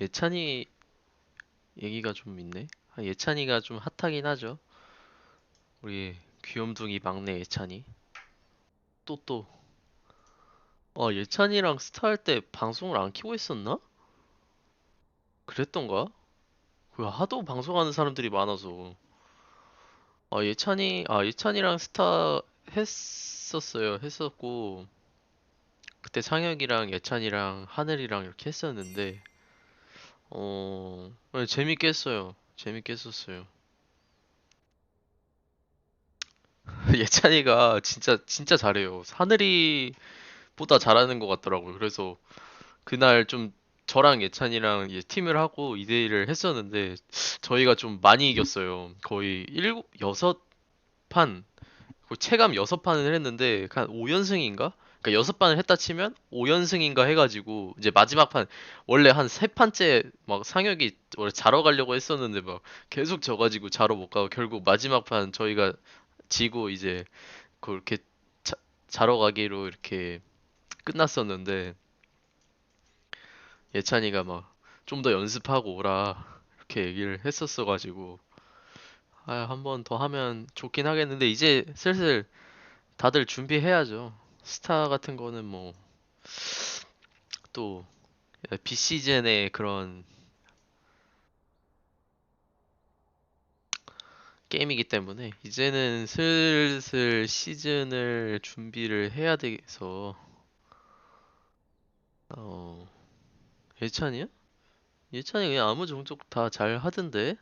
예찬이 얘기가 좀 있네. 아, 예찬이가 좀 핫하긴 하죠. 우리 귀염둥이 막내 예찬이. 또 또. 어, 예찬이랑 스타 할 때 방송을 안 키고 있었나? 그랬던가? 그 하도 방송하는 사람들이 많아서. 아, 예찬이, 아, 예찬이랑 스타 했었어요. 했었고. 그때 상혁이랑 예찬이랑 하늘이랑 이렇게 했었는데, 어, 네, 재밌게 했어요. 재밌게 했었어요. 예찬이가 진짜, 진짜 잘해요. 하늘이보다 잘하는 것 같더라고요. 그래서 그날 좀 저랑 예찬이랑 이제 팀을 하고 2대1을 했었는데, 저희가 좀 많이 이겼어요. 거의 일곱, 여섯 판, 거의 체감 여섯 판을 했는데, 한 5연승인가? 그러니까 여섯 판을 했다 치면 5연승인가 해가지고 이제 마지막 판 원래 한세 판째 막 상혁이 원래 자러 가려고 했었는데 막 계속 져가지고 자러 못 가고 결국 마지막 판 저희가 지고 이제 그렇게 자, 자러 가기로 이렇게 끝났었는데 예찬이가 막 좀 더 연습하고 오라 이렇게 얘기를 했었어가지고 아, 한 번 더 하면 좋긴 하겠는데 이제 슬슬 다들 준비해야죠. 스타 같은 거는 뭐 또 비시즌의 그런 게임이기 때문에 이제는 슬슬 시즌을 준비를 해야 돼서 어 예찬이야? 예찬이 그냥 아무 종족 다 잘 하던데